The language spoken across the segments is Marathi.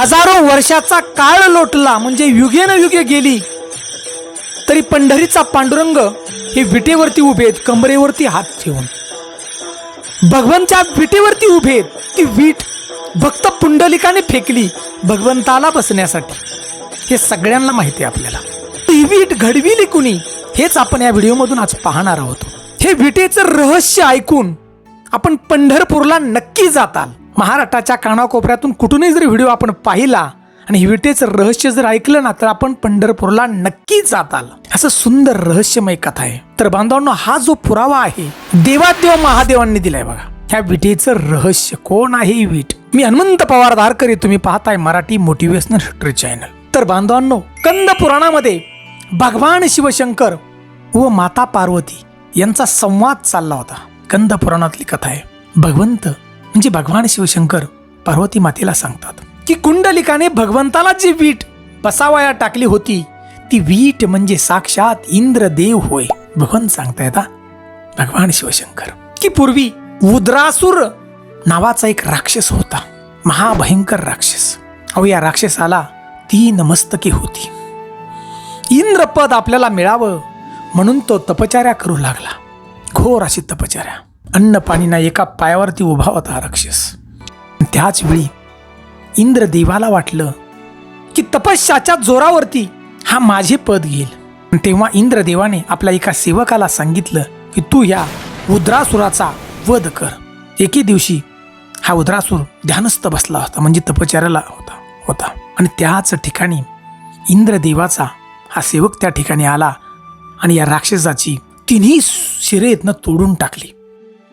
हजारो वर्षाचा काळ लोटला म्हणजे युगेन युगे गेली. तरी पंढरीचा पांडुरंग हे विटेवरती उभे आहेत कमरेवरती हात ठेवून. भगवंतच्या विटेवरती उभे आहेत ती वीट भक्त पुंडलिकाने फेकली भगवंताला बसण्यासाठी. हे सगळ्यांना माहिती आहे आपल्याला. ही वीट घडविली कुणी हेच आपण या व्हिडिओमधून आज पाहणार आहोत. हे विटेचं रहस्य ऐकून आपण पंढरपूरला नक्की जाताल. महाराष्ट्राच्या कानाकोपऱ्यातून कुठूनही जर व्हिडिओ आपण पाहिला आणि हिविटेचं रहस्य जर ऐकलं ना तर आपण पंढरपूरला नक्की जाताल असं सुंदर रहस्यमय कथा आहे. तर बांधवांनो हा जो पुरावा आहे देवादेव महादेवांनी दिलाय बघा. ह्या विटेचं रहस्य कोण आहे ही विट? मी हनुमंत पवार धारकरी तुम्ही पाहताय मराठी मोटिवेशनल हिस्ट्री चॅनल. तर बांधवांनो कंद पुराणामध्ये भगवान शिवशंकर व माता पार्वती यांचा संवाद चालला होता. कंद पुराणातली कथा आहे. भगवंत म्हणजे भगवान शिवशंकर पार्वती मातेला सांगतात की कुंडलिकाने भगवंताला जी वीट बसावया टाकली होती ती वीट म्हणजे साक्षात इंद्रदेव होय. भगवंत सांगतायत भगवान शिवशंकर की पूर्वी उद्रासूर नावाचा एक राक्षस होता महाभयंकर राक्षस. अहो या राक्षसाला तीन मस्तके होती. इंद्रपद आपल्याला मिळावं म्हणून तो तपचार्या करू लागला. घोर अशी तपचाऱ्या. अन्न एका पायावरती उभा होता राक्षस. त्याच वेळी इंद्रदेवाला वाटलं की तपस्याच्या जोरावरती हा माझे पद घेईल तेव्हा इंद्रदेवाने आपल्या एका सेवकाला सांगितलं की तू या उद्रासुराचा वध कर. एके दिवशी हा उद्रासूर ध्यानस्थ बसला होता म्हणजे तपचाराला होता होता. आणि त्याच ठिकाणी इंद्रदेवाचा हा सेवक त्या ठिकाणी आला आणि या राक्षसाची तिन्ही शिरेतनं तोडून टाकली.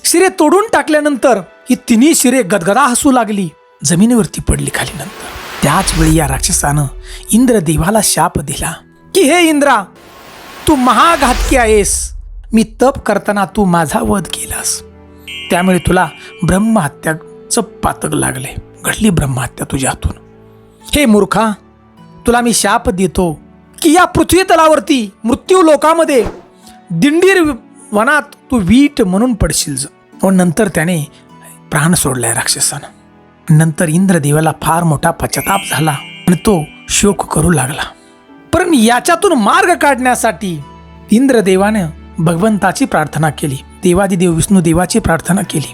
शिरे तोडून टाकल्यानंतर ही तिन्ही शिरे गदगदा हसू लागली. जमिनीवरती पडली खाली नंतर त्याच वेळी या राक्षसानं इंद्रदेवाला शाप दिला. की हे इंद्रा तू महाघातकी आहेस. मी तप करताना तू माझा वध केलास. त्यामुळे तुला ब्रह्महत्याचं पातक लागले. घडली ब्रह्महत्या तुझ्या हातून. हे मूर्खा तुला मी शाप देतो की या पृथ्वी तलावरती मृत्यू लोकामध्ये दिंडीर वनात तू वीट म्हणून पडशील. व नंतर त्याने प्राण सोडलाय राक्षसानं. नंतर इंद्रदेवाला फार मोठा पश्चाताप झाला आणि तो शोक करू लागला. पण याच्यातून मार्ग काढण्यासाठी इंद्रदेवानं भगवंताची प्रार्थना केली. देवादिदेव विष्णू देवाची प्रार्थना केली.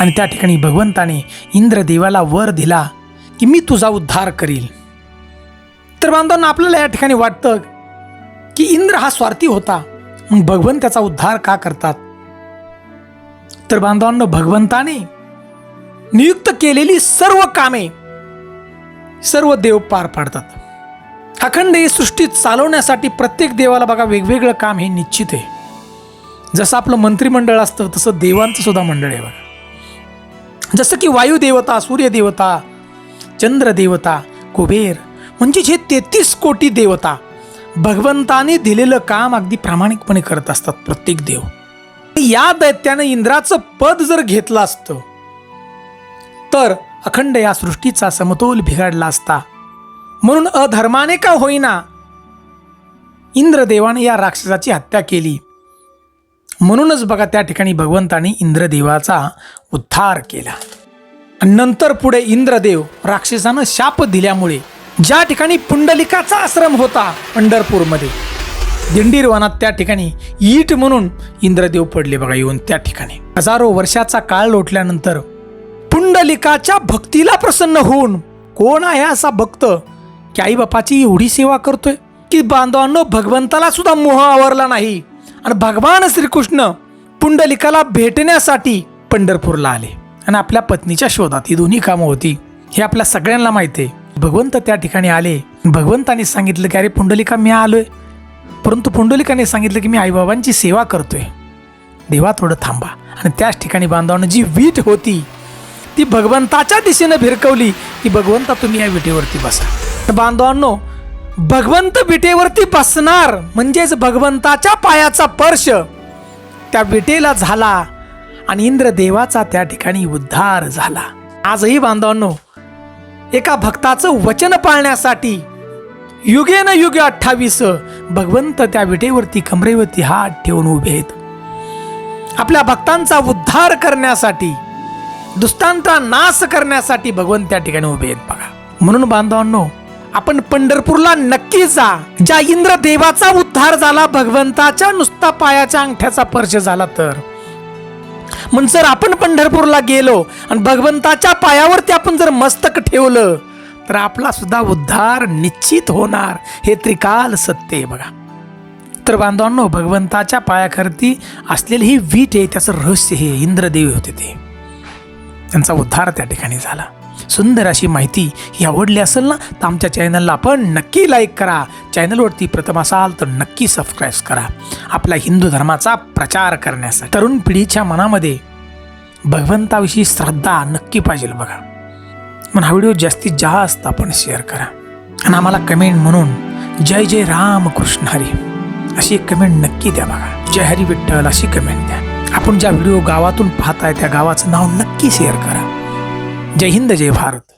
आणि त्या ठिकाणी भगवंताने इंद्रदेवाला वर दिला की मी तुझा उद्धार करील. तर बांधवांना आपल्याला या ठिकाणी वाटतं की इंद्र हा स्वार्थी होता. मग भगवंत त्याचा उद्धार का करतात? तर बांधवांनो भगवंताने नियुक्त केलेली सर्व कामे सर्व देव पार पाडतात. अखंड ही सृष्टी चालवण्यासाठी प्रत्येक देवाला बघा वेगवेगळं काम हे निश्चित आहे. जसं आपलं मंत्रिमंडळ असतं तसं देवांचं सुद्धा मंडळ आहे बघा. जसं की वायुदेवता सूर्यदेवता चंद्रदेवता कुबेर म्हणजे जे तेहतीस कोटी देवता भगवंताने दिलेलं काम अगदी प्रामाणिकपणे करत असतात प्रत्येक देव. या दैत्यानं इंद्राचं पद जर घेतलं असतं तर अखंड या सृष्टीचा समतोल बिघडला असता. म्हणून अधर्माने का होईना इंद्रदेवाने या राक्षसाची हत्या केली? म्हणूनच बघा त्या ठिकाणी भगवंताने इंद्रदेवाचा उद्धार केला. नंतर पुढे इंद्रदेव राक्षसानं शाप दिल्यामुळे ज्या ठिकाणी पुंडलिकाचा आश्रम होता पंढरपूरमध्ये दिंडीरवानात त्या ठिकाणी ईट म्हणून इंद्रदेव पडले बघा येऊन त्या ठिकाणी. हजारो वर्षाचा काळ लोटल्यानंतर पुंडलिकाच्या भक्तीला प्रसन्न होऊन कोण आहे असा भक्त की आई बापाची एवढी सेवा करतोय की बांधवांनो भगवंताला सुद्धा मोह आवरला नाही आणि भगवान श्रीकृष्ण पुंडलिकाला भेटण्यासाठी पंढरपूरला आले. आणि आपल्या पत्नीच्या शोधात ही दोन्ही कामं होती. हे आपल्या सगळ्यांना माहिती आहे. भगवंत त्या ठिकाणी आले. भगवंताने सांगितलं की अरे पुंडलिका मी आलोय. परंतु पुंडलिकाने सांगितलं की मी आईबाबांची सेवा करतोय. देवा थोडं थांबा. आणि त्याच ठिकाणी बांधवानं जी वीट होती ती भगवंताच्या दिशेनं भिरकवली की भगवंता तुम्ही या विटेवरती बसा. तर बांधवांनो भगवंत विटेवरती बसणार म्हणजेच भगवंताच्या पायाचा स्पर्श त्या विटेला झाला आणि इंद्रदेवाचा त्या ठिकाणी उद्धार झाला. आजही बांधवांनो एका भक्ताचं वचन पाळण्यासाठी युगेन युगे अठ्ठावीस. भगवंत त्या विटेवरती कमरेवरती हात ठेवून उभे आहेत. आपल्या भक्तांचा उद्धार करण्यासाठी दुष्टांचा नाश करण्यासाठी भगवंत त्या ठिकाणी उभे आहेत बघा. म्हणून बांधवांनो आपण पंढरपूरला नक्की जा. ज्या इंद्रदेवाचा उद्धार झाला भगवंताच्या नुसता पायाच्या अंगठ्याचा पर्श झाला तर. मग जर आपण पंढरपूरला गेलो आणि भगवंताच्या पायावरती आपण जर मस्तक ठेवलं तर आपला सुद्धा उद्धार निश्चित होणार. हे त्रिकाल सत्य आहे बघा. तर बांधवांनो भगवंताच्या पायाखरती असलेली ही वीट आहे त्याचं रहस्य हे इंद्रदेवी होते ते. त्यांचा उद्धार त्या ठिकाणी झाला. सुंदर अशी माहिती ही आवडली असेल ना तर आमच्या चॅनलला आपण नक्की लाईक करा. चॅनलवरती प्रथम असाल तर नक्की सबस्क्राईब करा. आपल्या हिंदू धर्माचा प्रचार करण्यासाठी. तरुण पिढीच्या मनामध्ये भगवंताविषयी श्रद्धा नक्की पाहिजे बघा. पण हा व्हिडिओ जास्तीत जास्त आपण शेअर करा. आणि आम्हाला कमेंट म्हणून जय जय राम कृष्ण हरी. अशी एक कमेंट नक्की द्या बघा. जय हरी विठ्ठल अशी कमेंट द्या. आपण ज्या व्हिडिओ गावातून पाहताय त्या गावाचं नाव नक्की शेअर करा. जय हिंद जय भारत.